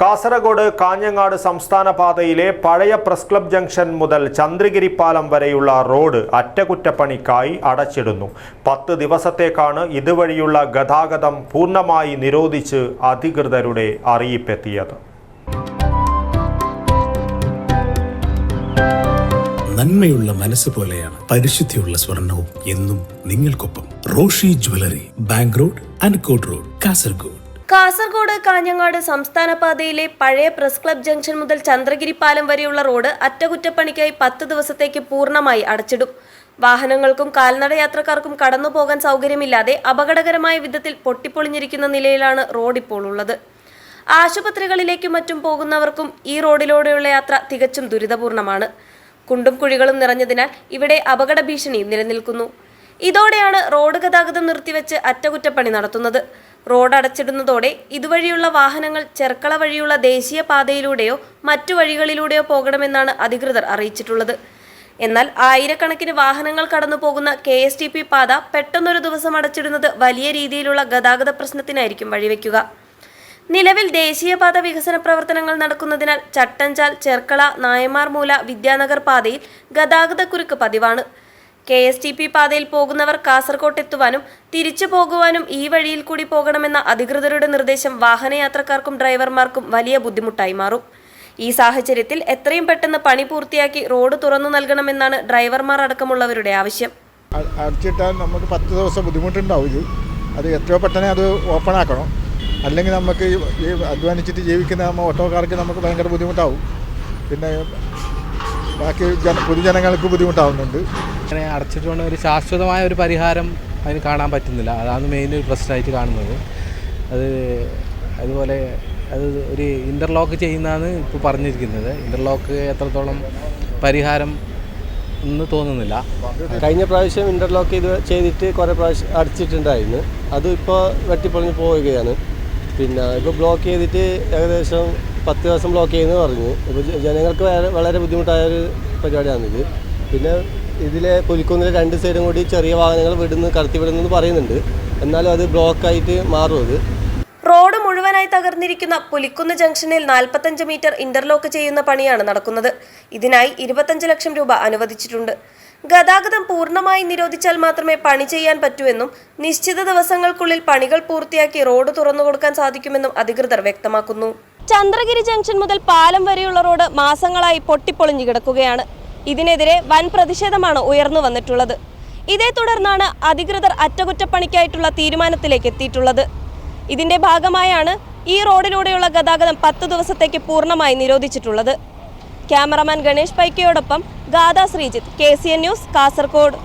കാസർഗോഡ് കാഞ്ഞങ്ങാട് സംസ്ഥാന പാതയിലെ പഴയ പ്രസ് ക്ലബ് ജംഗ്ഷൻ മുതൽ ചന്ദ്രഗിരി പാലം വരെയുള്ള റോഡ് അറ്റകുറ്റപ്പണിക്കായി അടച്ചിടുന്നു. പത്ത് ദിവസത്തേക്കാണ് ഇതുവഴിയുള്ള ഗതാഗതം പൂർണമായി നിരോധിച്ച് അധികൃതരുടെ അറിയിപ്പെത്തിയത്. നന്മയുള്ള മനസ്സ് പോലെയാണ് പരിശുദ്ധിയുള്ള സ്വർണവും എന്നും നിങ്ങൾക്കൊപ്പം Roshi jewellery bank road അൻകോട്ട് road Kasaragod. Kasaragod Kanhangad സംസ്ഥാന പാതയിലെ പഴയ പ്രസ് ക്ലബ് ജംഗ്ഷൻ മുതൽ ചന്ദ്രഗിരി പാലം വരെയുള്ള റോഡ് അറ്റകുറ്റപ്പണിക്കായി പത്ത് ദിവസത്തേക്ക് പൂർണമായി അടച്ചിടും. വാഹനങ്ങൾക്കും കാൽനട യാത്രക്കാർക്കും കടന്നു പോകാൻ സൗകര്യമില്ലാതെ അപകടകരമായ വിധത്തിൽ പൊട്ടിപ്പൊളിഞ്ഞിരിക്കുന്ന നിലയിലാണ് റോഡ് ഇപ്പോൾ ഉള്ളത്. ആശുപത്രികളിലേക്കും മറ്റും പോകുന്നവർക്കും ഈ റോഡിലൂടെയുള്ള യാത്ര തികച്ചും ദുരിതപൂർണമാണ്. കുണ്ടും കുഴികളും നിറഞ്ഞതിനാൽ ഇവിടെ അപകട ഭീഷണി നിലനിൽക്കുന്നു. ഇതോടെയാണ് റോഡ് ഗതാഗതം നിർത്തിവെച്ച് അറ്റകുറ്റപ്പണി നടത്തുന്നത്. റോഡ് അടച്ചിടുന്നതോടെ ഇതുവഴിയുള്ള വാഹനങ്ങൾ ചെർക്കള വഴിയുള്ള ദേശീയ പാതയിലൂടെയോ മറ്റു വഴികളിലൂടെയോ പോകണമെന്നാണ് അധികൃതർ അറിയിച്ചിട്ടുള്ളത്. എന്നാൽ ആയിരക്കണക്കിന് വാഹനങ്ങൾ കടന്നു പോകുന്ന കെ എസ് ടി പി പാത പെട്ടെന്നൊരു ദിവസം അടച്ചിടുന്നത് വലിയ രീതിയിലുള്ള ഗതാഗത പ്രശ്നത്തിനായിരിക്കും വഴിവെക്കുക. നിലവിൽ ദേശീയപാത വികസന പ്രവർത്തനങ്ങൾ നടക്കുന്നതിനാൽ ചട്ടഞ്ചാൽ ചെർക്കള നായമാർമൂല വിദ്യാനഗർ പാതയിൽ ഗതാഗതക്കുരുക്ക് പതിവാണ്. കെ എസ് ടി പി പാതയിൽ പോകുന്നവർ കാസർകോട്ട് എത്തുവാനും തിരിച്ചു പോകുവാനും ഈ വഴിയിൽ കൂടി പോകണമെന്ന അധികൃതരുടെ നിർദ്ദേശം വാഹനയാത്രക്കാർക്കും ഡ്രൈവർമാർക്കും വലിയ ബുദ്ധിമുട്ടായി മാറും. ഈ സാഹചര്യത്തിൽ എത്രയും പെട്ടെന്ന് പണി പൂർത്തിയാക്കി റോഡ് തുറന്നു നൽകണമെന്നാണ് ഡ്രൈവർമാർ അടക്കമുള്ളവരുടെ ആവശ്യം. അടച്ചിട്ടാൽ നമുക്ക് പത്ത് ദിവസം ബുദ്ധിമുട്ടുണ്ടാവും ഇത്. അത് എത്രയോ പെട്ടെന്ന് അത് ഓപ്പൺ ആക്കണം അല്ലെങ്കിൽ നമുക്ക് ഈ അധ്വാനിച്ചിട്ട് ജീവിക്കുന്ന നമ്മൾ ഓട്ടോക്കാർക്ക് നമുക്ക് ഭയങ്കര ബുദ്ധിമുട്ടാവും. പിന്നെ ബാക്കി ജന പൊതുജനങ്ങൾക്ക് ബുദ്ധിമുട്ടാവുന്നുണ്ട്. അങ്ങനെ അടച്ചിട്ടുകൊണ്ട് ഒരു ശാശ്വതമായ ഒരു പരിഹാരം അതിന് കാണാൻ പറ്റുന്നില്ല. അതാണ് മെയിൻ ഒരു പ്രശ്നമായിട്ട് കാണുന്നത്. അത് അതുപോലെ അത് ഒരു ഇന്റർലോക്ക് ചെയ്യുന്നതാണ് ഇപ്പോൾ പറഞ്ഞിരിക്കുന്നത്. ഇന്റർലോക്ക് എത്രത്തോളം പരിഹാരം എന്ന് തോന്നുന്നില്ല. കഴിഞ്ഞ പ്രാവശ്യം ഇന്റർലോക്ക് ചെയ്ത് ചെയ്തിട്ട് കുറേ പ്രാവശ്യം അടിച്ചിട്ടുണ്ടായിരുന്നു അത് വെട്ടിപ്പൊളിഞ്ഞ് പോവുകയാണ്. പിന്നെ ഇപ്പോൾ ബ്ലോക്ക് ചെയ്തിട്ട് ഏകദേശം പത്ത് ദിവസം ബ്ലോക്ക് ചെയ്യുന്നത് പറഞ്ഞു. ഇപ്പോൾ ജനങ്ങൾക്ക് വളരെ ബുദ്ധിമുട്ടായ ഒരു പരിപാടിയാണിത്. പിന്നെ ഇതിലെ പുലിക്കുന്നിലെ രണ്ട് സൈഡും കൂടി ചെറിയ വാഹനങ്ങൾ വിടുന്നു കടത്തി വിടുന്നെന്ന് പറയുന്നുണ്ട്. എന്നാലും അത് ബ്ലോക്കായിട്ട് മാറും അത്. റോഡ് മുഴുവനായി തകർന്നിരിക്കുന്ന പുലിക്കുന്ന് ജംഗ്ഷനിൽ നാൽപ്പത്തഞ്ച് മീറ്റർ ഇന്റർലോക്ക് ചെയ്യുന്ന പണിയാണ് നടക്കുന്നത്. ഇതിനായി ഇരുപത്തഞ്ച് ലക്ഷം രൂപ അനുവദിച്ചിട്ടുണ്ട്. ഗതാഗതം പൂർണമായി നിരോധിച്ചാൽ മാത്രമേ പണി ചെയ്യാൻ പറ്റൂവെന്നും നിശ്ചിത ദിവസങ്ങൾക്കുള്ളിൽ പണികൾ പൂർത്തിയാക്കി റോഡ് തുറന്നു കൊടുക്കാൻ സാധിക്കുമെന്നും അധികൃതർ വ്യക്തമാക്കുന്നു. ചന്ദ്രഗിരി ജംഗ്ഷൻ മുതൽ പാലം വരെയുള്ള റോഡ് മാസങ്ങളായി പൊട്ടിപ്പൊളിഞ്ഞു കിടക്കുകയാണ്. ഇതിനെതിരെ വൻ പ്രതിഷേധമാണ് ഉയർന്നു വന്നിട്ടുള്ളത്. ഇതേ തുടർന്നാണ് അധികൃതർ അറ്റകുറ്റപ്പണിക്കായിട്ടുള്ള തീരുമാനത്തിലേക്ക് എത്തിയിട്ടുള്ളത്. ഇതിന്റെ ഭാഗമായാണ് ഈ റോഡിലൂടെയുള്ള ഗതാഗതം പത്ത് ദിവസത്തേക്ക് പൂർണമായി നിരോധിച്ചിട്ടുള്ളത്. ക്യാമറമാൻ ഗണേഷ് പൈക്കയോടൊപ്പം ഗാഥ ശ്രീജിത്ത് കെ ന്യൂസ് കാസർഗോഡ്.